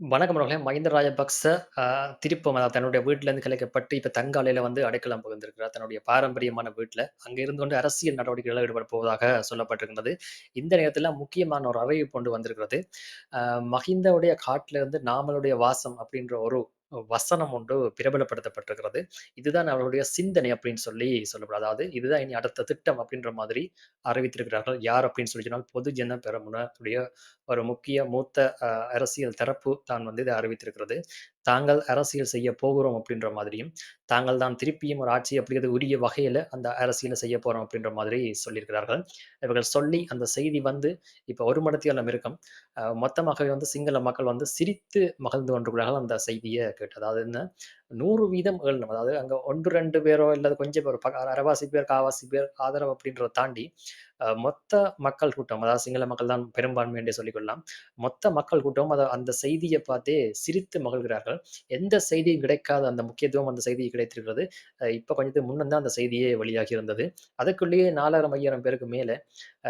வணக்கம் அவர்களே. மஹிந்த ராஜபக்ச அ திருப்பும் அதாவது தன்னுடைய வீட்டிலிருந்து கலைக்கப்பட்டு, இப்ப தங்காலையில வந்து அடைக்கலம் புகுந்திருக்கிறார். தன்னுடைய பாரம்பரியமான வீட்டில் அங்க இருந்து கொண்டு அரசியல் நடவடிக்கைகளை ஈடுபடப் போவதாக சொல்லப்பட்டிருக்கிறது இந்த நேரத்தில் முக்கியமான ஒரு அறிவிப்பு கொண்டு வந்திருக்கிறது. அ மஹிந்தவுடைய காட்டிலிருந்து நாமளுடைய வாசம் அப்படின்ற ஒரு வசனம் ஒன்று பிரபலப்படுத்தப்பட்டிருக்கிறது. இதுதான் அவருடைய சிந்தனை அப்படின்னு சொல்லி சொல்லப்படும். அதாவது இதுதான் இனி அடுத்த திட்டம் அப்படின்ற மாதிரி அறிவித்திருக்கிறார்கள். யார் அப்படின்னு சொல்லி சொன்னால், பொதுஜன பெரமுன உடைய ஒரு முக்கிய மூத்த அரசியல் தரப்பு தான் வந்து இதை அறிவித்திருக்கிறது. தாங்கள் அரசியல் செய்ய போகிறோம் அப்படின்ற மாதிரியும், தாங்கள் தான் திருப்பியும் ஒரு ஆட்சி அப்படிங்கிறது உரிய வகையில அந்த அரசியலை செய்ய போறோம் அப்படின்ற மாதிரி சொல்லியிருக்கிறார்கள். இவர்கள் சொல்லி அந்த செய்தி வந்து இப்ப 1 மணித்தியாலம் இருக்கும். மொத்தமாகவே வந்து சிங்கள மக்கள் வந்து சிரித்து மகிழ்ந்து கொண்டிருக்கிறார்கள் அந்த செய்தியை கேட்டு. அதாவது என்ன 100% ஏளனம். அதாவது அங்க 1, 2 பேரோ இல்லை கொஞ்சம் பேர் அரவாசி அரைவாசி பேர், காவாசி பேர் ஆதரவு அப்படின்றத தாண்டி, மொத்த மக்கள் கூட்டம், அதாவது சிங்கள மக்கள் தான் பெரும்பான்மை என்றே சொல்லிக் கொள்ளலாம். மொத்த மக்கள் கூட்டமும் அதை அந்த செய்தியை பார்த்தே சிரித்து மகிழ்கிறார்கள். எந்த செய்தியும் கிடைக்காத அந்த முக்கியத்துவம் அந்த செய்தி கிடைத்திருக்கிறது. இப்போ இப்ப கொஞ்சத்துக்கு முன்னம் அந்த செய்தியே வெளியாகி இருந்தது. அதுக்குள்ளேயே 4000, 5000 பேருக்கு மேல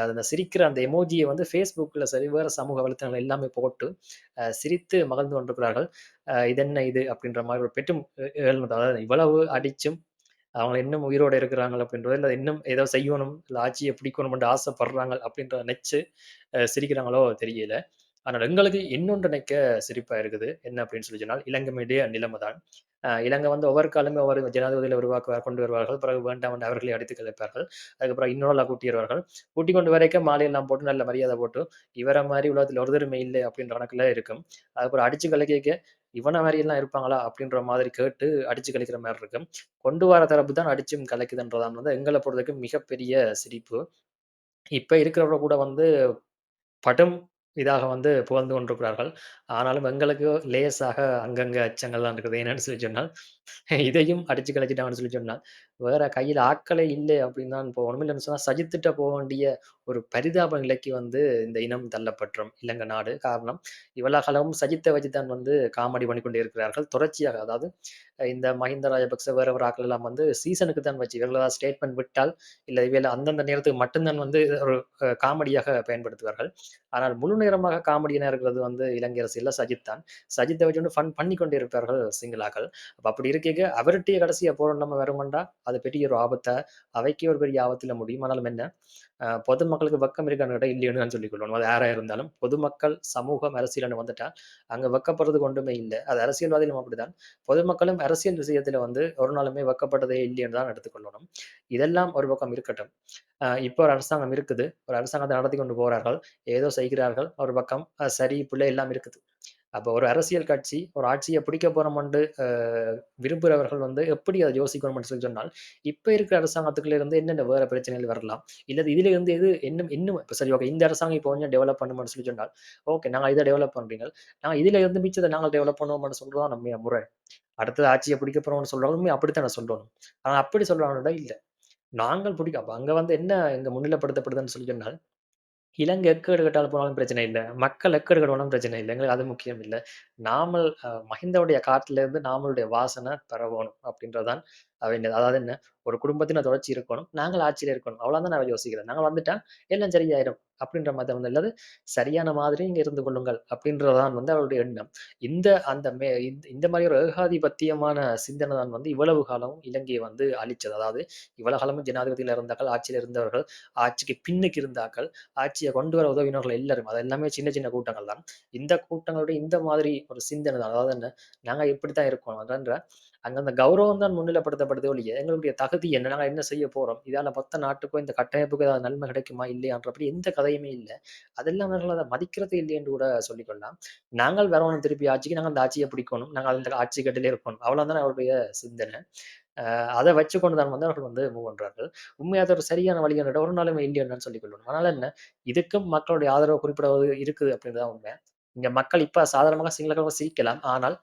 அந்த சிரிக்கிற அந்த எமோஜியை வந்து ஃபேஸ்புக்கில் சரி, சமூக வலைத்தளங்கள் எல்லாமே போட்டு, சிரித்து மகிழ்ந்து கொண்டிருக்கிறார்கள். இது "இதென்ன இது?" அப்படின்ற மாதிரி ஒரு பெற்றும் எ அதாவது இவ்வளவு அடிச்சும், அவங்க இன்னும் உயிரோட இருக்கிறாங்க அப்படின்றது இல்லை இன்னும் ஏதோ செய்யணும், இல்லை ஆட்சியை பிடிக்கணும் ஆசைப்படுறாங்க அப்படின்றத நினச்சி சிரிக்கிறாங்களோ தெரியல. ஆனால் எங்களுக்கு இன்னொன்று நினைக்க சிரிப்பாக இருக்குது. என்ன அப்படின்னு சொல்லி சொன்னால், இலங்கையினுடைய நிலைமை தான். இலங்கை வந்து ஒவ்வொரு காலமே ஒவ்வொரு ஜனாதிபதியில் உருவாக்குவார் கொண்டு வருவார்கள். பிறகு வேண்டாம் என்று அவர்களை அடித்து கலைப்பார்கள். அதுக்கப்புறம் இன்னொரு ஆள கூட்டிருவார்கள். கூட்டிக் கொண்டு வரைக்கும் மாலையெல்லாம் போட்டு நல்ல மரியாதை போட்டு, இவரை மாதிரி உலகத்தில் ஒருத்தருமே இல்லை அப்படின்ற கணக்கில் இருக்கும். அதுக்கப்புறம் அடிச்சு கலக்கிக்க இவனை மாதிரியெல்லாம் எல்லாம் இருப்பாங்களா? அப்படின்ற மாதிரி கேட்டு அடிச்சு கழிக்கிற மாதிரி இருக்கும். கொண்டு வர தரப்பு தான் அடிச்சும் கலைக்குதுன்றதான் வந்து எங்களை பொறுத்தவரைக்கும் மிகப்பெரிய சிரிப்பு. இப்போ இருக்கிறவங்க கூட வந்து படும் இதாக வந்து புகழ்ந்து கொண்டிருக்கிறார்கள். ஆனாலும் எங்களுக்கு லேசாக அங்கங்கே அச்சங்கள் தான் இருக்குது. என்னென்னு சொல்லி சொன்னால், இதையும் அடிச்சு கழிச்சிட்டாங்கன்னு சொல்லி சொன்னா, வேற கையில் ஆட்களே இல்லை அப்படின்னு தான் இப்போ ஒண்ணுமில்லன்னு சொன்னா சகித்துட்டு போக வேண்டிய ஒரு பரிதாப நிலைக்கு வந்து இந்த இனம் தள்ளப்பட்டுரும். இலங்கை நாடு. காரணம், இவ்வளவு காலமும் சகித்த வச்சு தான் வந்து காமெடி பண்ணிக்கொண்டே இருக்கிறார்கள். தொடர்ச்சியாக அதாவது இந்த மஹிந்த ராஜபக்ச வேற ஒரு ஆட்கள் எல்லாம் வந்து சீசனுக்கு தான் வச்சு இவர்கள் ஏதாவது ஸ்டேட்மெண்ட் விட்டால், இல்ல இவையில அந்தந்த நேரத்துக்கு மட்டும்தான் வந்து ஒரு காமெடியாக பயன்படுத்துவார்கள். ஆனால் முழு நேரமாக காமெடியனா இருக்கிறது வந்து இலங்கை அரசியல்ல சஜித் தான். சஜித்த வச்சு ஃபன் பண்ணி கொண்டே இருப்பார்கள் சிங்களாக்கள். அப்ப அப்படி இருக்கைக அவர்கிட்டயே கடைசியா போராடாம நம்ம வருமண்டா, அது பெரிய ஒரு ஆபத்தை அவைக்கே ஒரு பெரிய ஆபத்துல முடியும். ஆனாலும் என்ன, பொதுமக்களுக்கு வக்கம் இருக்கான்னு கேட்டா இல்லைன்னு கொள்ளணும். அது யாரா இருந்தாலும். பொதுமக்கள், சமூகம், அரசியல்னு வந்துட்டா, அங்க வெக்கப்படுறது ஒன்றுமே இல்ல. அது அரசியல்வாதிகளும் அப்படிதான் பொதுமக்களும் அரசியல் விஷயத்துல வந்து ஒரு நாளுமே வக்கப்பட்டதே இல்லைன்னு தான் எடுத்துக்கொள்ளணும். இதெல்லாம் ஒரு பக்கம் இருக்கட்டும். இப்போ ஒரு அரசாங்கம் இருக்குது. ஒரு அரசாங்கத்தை நடத்தி கொண்டு போறார்கள். ஏதோ செய்கிறார்கள். ஒரு பக்கம் சரி, பிள்ளை எல்லாம் இருக்குது. அப்ப ஒரு அரசியல் கட்சி, ஒரு ஆட்சியை பிடிக்க போறோம்ண்டு விரும்புகிறவர்கள் விரும்புறவர்கள் வந்து எப்படி அதை யோசிக்கணும்னு சொல்லி சொன்னால், இப்ப இருக்கிற அரசாங்கத்துக்குள்ள இருந்து என்னென்ன வேற பிரச்சனைகள் வரலாம்? இல்லை இதுல இருந்து எது இன்னும் இன்னும் இப்போ சரி ஓகே. இந்த அரசாங்கம் இப்போ கொஞ்சம் டெவலப் பண்ணும்னு சொல்லி சொன்னால், ஓகே நாங்க இதை டெவலப் பண்றீங்கள். நாங்கள் இதுல இருந்து மிச்சத்தை நாங்கள் டெவலப் பண்ணுவோம்னு சொல்றது நம்ம முறை. அடுத்தது ஆட்சியை பிடிக்க போறோம்னு சொல்றவங்களுமே அப்படித்தானே சொல்லணும். ஆனா அப்படி சொல்றாங்களான்னா இல்ல. நாங்கள் பிடிக்க அப்போ அங்க வந்து என்ன இங்க முன்னிலைப்படுத்தப்படுதுன்னு சொல்லி சொன்னால், இலங்கை எக்கேடு எடுக்கட்டாலும் போனாலும் பிரச்சனை இல்லை மக்கள் எக்கேடு கெட்டாலும் பிரச்சனை இல்லை எங்களுக்கு அது முக்கியம் இல்ல. நாமல் மஹிந்தவுடைய காட்டிலிருந்து நாமளுடைய வாசனை பரவணும் அப்படின்றது அதாவது என்ன, ஒரு குடும்பத்தின தொடர்ச்சி இருக்கணும். நாங்கள் ஆட்சியில இருக்கணும். அவ்வளவுதான் நான் யோசிக்கிறேன். நாங்கள் வந்துட்டா எல்லாம் சரியாயிடும் அப்படின்ற மாதிரி வந்து அல்லது சரியான மாதிரி இங்கே இருந்து கொள்ளுங்கள். அப்படின்றதான் வந்து அவருடைய எண்ணம். இந்த அந்த மே இந்த இந்த ஒரு ஏகாதிபத்தியமான சிந்தனை தான் வந்து இவ்வளவு காலமும் இலங்கையை வந்து அழிச்சது. அதாவது இவ்வளவு காலமும் ஜனாதிபதியில இருந்தார்கள், ஆட்சியில இருந்தவர்கள், ஆட்சிக்கு பின்னுக்கு இருந்தாக்கள் ஆட்சியை கொண்டு வர உதவினர்கள் எல்லாரும். அது எல்லாமே சின்ன சின்ன கூட்டங்கள் தான். இந்த கூட்டங்களுடைய இந்த மாதிரி ஒரு சிந்தனை தான். அதாவது என்ன, நாங்க இப்படித்தான் இருக்கோம். அதன்ற அங்க அந்த கௌரவம் தான் முன்னிலைப்படுத்தப்படுதே ஒழிய, எங்களுடைய தகுதி என்ன? நாங்க என்ன செய்ய போறோம்? இதால மொத்த நாட்டுக்கும் இந்த கட்டமைப்புக்கு ஏதாவது நன்மை கிடைக்குமா? இல்லையான்றபடி எந்த கதையுமே இல்லை அதெல்லாம் அவர்கள் அதை மதிக்கிறதே இல்ல என்று கூட சொல்லிக்கொள்ளலாம் நாங்கள் வரணும் திருப்பி ஆட்சிக்கு, நாங்கள் அந்த ஆட்சியை பிடிக்கணும். நாங்கள் அந்த ஆட்சி கட்டிலே இருக்கணும். அவ்வளவுதான் அவருடைய சிந்தனை. அதை வச்சு கொண்டு தான் வந்து அவர்கள் வந்து மூவ் பண்றார்கள். உண்மையாக ஒரு சரியான வழி என்ற ஒரு நாளுமே இல்லைன்னு தான் சொல்லிக் கொள்ளணும். அதனால என்ன, இதுக்கும் மக்களுடைய ஆதரவு குறிப்பிடுவது இருக்குது அப்படின்றது தான் உண்மை. இங்க மக்கள் இப்ப சாதாரணமாக சிங்கள சிரிக்கலாம். ஆனால்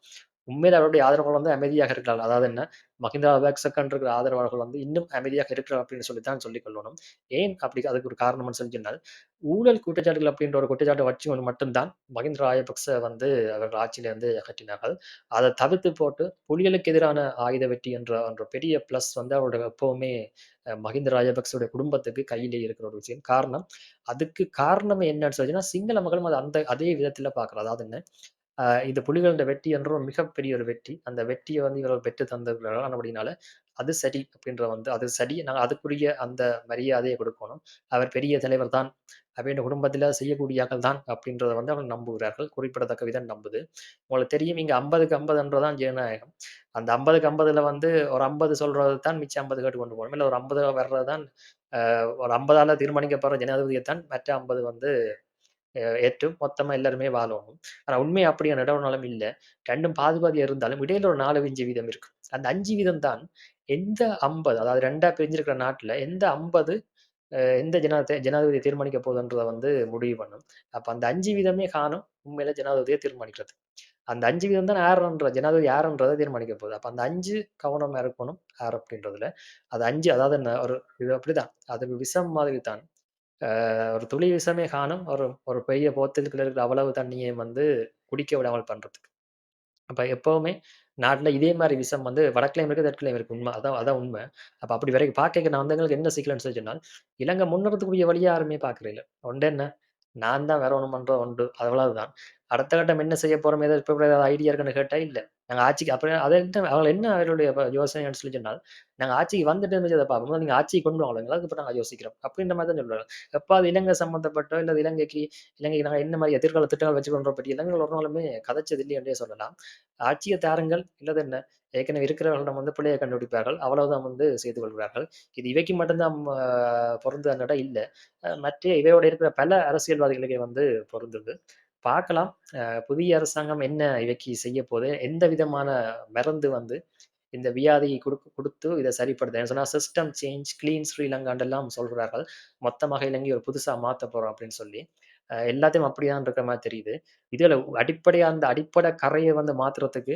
உண்மையில அவருடைய ஆதரவாளர்கள் வந்து அமைதியாக இருக்கிறார் அதாவது என்ன, மஹிந்த ராஜபக்சவுக்கு இருக்கிற ஆதரவாளர்கள் வந்து இன்னும் அமைதியாக இருக்கிறார் அப்படின்னு சொல்லி தான் சொல்லிக் கொள்ளணும். ஏன் அப்படி அதுக்கு ஒரு காரணம்னு சொல்லி சொன்னால், ஊழல் குற்றச்சாட்டுகள் அப்படின்ற ஒரு குற்றச்சாட்டை வச்சு மட்டும் தான் மஹிந்த ராஜபக்ச வந்து அவர்கள் ஆட்சியில இருந்து அகற்றினார்கள். அதை தவிர்த்து போட்டு புலிகளுக்கு எதிரான ஆயுத வெற்றி என்ற என்ற பெரிய பிளஸ் வந்து அவருடைய எப்பவுமே மஹிந்த ராஜபக்சவுடைய குடும்பத்துக்கு கையிலே இருக்கிற ஒரு விஷயம். காரணம், அதுக்கு காரணம் என்னன்னு சொல்லிச்சுன்னா சிங்கள மக்களும் அது அந்த அதே விதத்துல பாக்குறது அதாவது என்ன இது இந்த புலிகளோட வெற்றி என்றும் மிகப்பெரிய ஒரு வெற்றி. அந்த வெற்றியை வந்து இவர்கள் பெற்று தந்திருக்கிறார்கள். அப்படினால அது சரி அப்படின்ற வந்து அது சரி. நாங்கள் அதுக்குரிய அந்த மரியாதையை கொடுக்கணும் அவர் பெரிய தலைவர் தான். அப்படின்ற குடும்பத்தில் செய்யக்கூடியாக்கள் தான் அப்படின்றத வந்து அவங்க நம்புகிறார்கள். குறிப்பிடத்தக்க விதம் நம்புது. உங்களுக்கு தெரியும் இங்க 50க்கு 50 தான் ஜனநாயகம். அந்த 50க்கு 50ல வந்து ஒரு 50 சொல்றது தான் மிச்சம் 50 கேட்டு கொண்டு போகணும் இல்லை ஒரு 50 வர்றது தான் ஒரு 50ஆல தீர்மானிக்கப்படுற ஜனாதிபதியை தான் மற்ற 50 வந்து ஏற்று மொத்தமா எல்லாருமே வாழணும். ஆனால் உண்மை அப்படியான நடைமுறைகளும் இல்ல. 2ம் பாதி பாதியா இருந்தாலும் இடையில ஒரு 4, 5 வீதம் இருக்கு. அந்த அஞ்சு வீதம் தான் எந்த 50 அதாவது ரெண்டா பிரிஞ்சிருக்கிற நாட்டில் எந்த ஐம்பது எந்த ஜனாத ஜனாதிபதியை தீர்மானிக்க போகுதுன்றத வந்து முடிவு பண்ணும். அப்ப அந்த அஞ்சு வீதமே காணும் உண்மையில ஜனாதிபதியை தீர்மானிக்கிறது. அந்த அஞ்சு வீதம் தான் யாருன்ற ஜனாதிபதி யாருன்றதை தீர்மானிக்க போகுது. அப்போ அந்த அஞ்சு கவனமாக இருக்கணும். யார் அப்படின்றதுல. அது அஞ்சு அதாவது என்ன ஒரு இது அப்படிதான். அது விஷம் மாதிரி தான். ஒரு துளி விஷமே காணும். ஒரு ஒரு பெரிய போத்தலுக்குள்ள இருக்கிற அவ்வளவு தண்ணியை வந்து குடிக்க விடாமல் பண்றதுக்கு. அப்ப எப்பவுமே நாட்டுல இதே மாதிரி விஷம் வந்து வடக்குலயும் இருக்கு, தெற்குலையும் இருக்கு. உண்மை அதான் அதான் உண்மை அப்ப அப்படி வரைக்கும் பார்க்க நான் வந்து எங்களுக்கு என்ன சிக்கல்ன்னு சொல்லி சொன்னால், இலங்கை முன்னேறதுக்குரிய வழியா யாருமே பாக்குறதில்ல. ஒன்று என்ன? நான் தான் வேற ஒண்ணும் பண்றது உண்டு. அவ்வளவுதான். அடுத்த கட்டம் என்ன செய்ய போறோம்? ஏதாவது இப்போ ஏதாவது ஐடியா இருக்குன்னு கேட்டா இல்ல. நாங்கள் ஆட்சிக்கு அப்புறம் அது என்ன அவங்க என்ன அவருடைய யோசனைன்னு சொல்லி சொன்னால், நாங்க ஆட்சிக்கு வந்துட்டு இருந்துச்சு அதை பார்ப்போம். நீங்கள் நீங்க ஆட்சிக்கு கொண்டு வாங்களேன். அதுக்கப்புறம் நாங்கள் யோசிக்கிறோம். அப்படின்ற மாதிரி தான் சொல்கிறாங்க எப்போ அது இலங்கை சம்மந்தப்பட்டோ இல்லை இலங்கைக்கு இலங்கைக்கு நாங்கள் என்ன மாதிரி எதிர்கால திட்டங்கள் வச்சுக்கிறோம்ன்ற பற்றி இலங்கை ஒரு நாளுமே கதைச்சது இல்லை என்றே சொல்லலாம். ஆட்சியை தாருங்கள். இல்லது என்ன? ஏற்கனவே இருக்கிறவர்களிடம் வந்து பிள்ளையை கண்டுபிடிப்பார்கள். அவ்வளவுதான் வந்து செய்து கொள்கிறார்கள். இது இவைக்கு மட்டும்தான் தான் அ இல்ல. மற்ற இவையோட இருக்கிற பல அரசியல்வாதிகளுக்கு வந்து பொருந்துது. பார்க்கலாம். புதிய அரசாங்கம் என்ன இவைக்கு செய்யப்போது? எந்த விதமான மருந்து வந்து இந்த வியாதியை கொடுக்க கொடுத்து இதை சரிப்படுத்த ஏன்னு சொன்னா சிஸ்டம் சேஞ்ச், கிளீன் ஸ்ரீலங்காண்டெல்லாம் சொல்கிறார்கள் மொத்தமாக இலங்கை ஒரு புதுசாக மாற்ற போகிறோம் அப்படின்னு சொல்லி. எல்லாத்தையும் அப்படிதான் இருக்கிற மாதிரி தெரியுது. இதில் அடிப்படையாக அந்த அடிப்படை கரையை வந்து மாற்றுறதுக்கு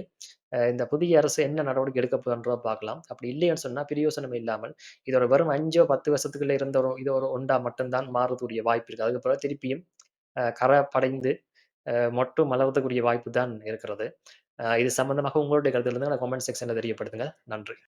இந்த புதிய அரசு என்ன நடவடிக்கை எடுக்க போதுன்றத பார்க்கலாம். அப்படி இல்லைன்னு சொன்னால் பிரியோசனம் இல்லாமல், இதோட வெறும் அஞ்சோ பத்து வருஷத்துக்குள்ளே இருந்த ஒரு இது ஒரு ஒன்றா மட்டும்தான் மாறக்கூடிய வாய்ப்பு இருக்குது அதுக்கு திருப்பியும் கரை படைந்து மட்டும் மொட்டு வாய்ப்பு தான் இருக்கிறது. இது சம்பந்தமாக உங்களுடைய கருத்துக்கள் நான் கமெண்ட் செக்ஷன்ல தெரியப்படுத்துங்க. நன்றி.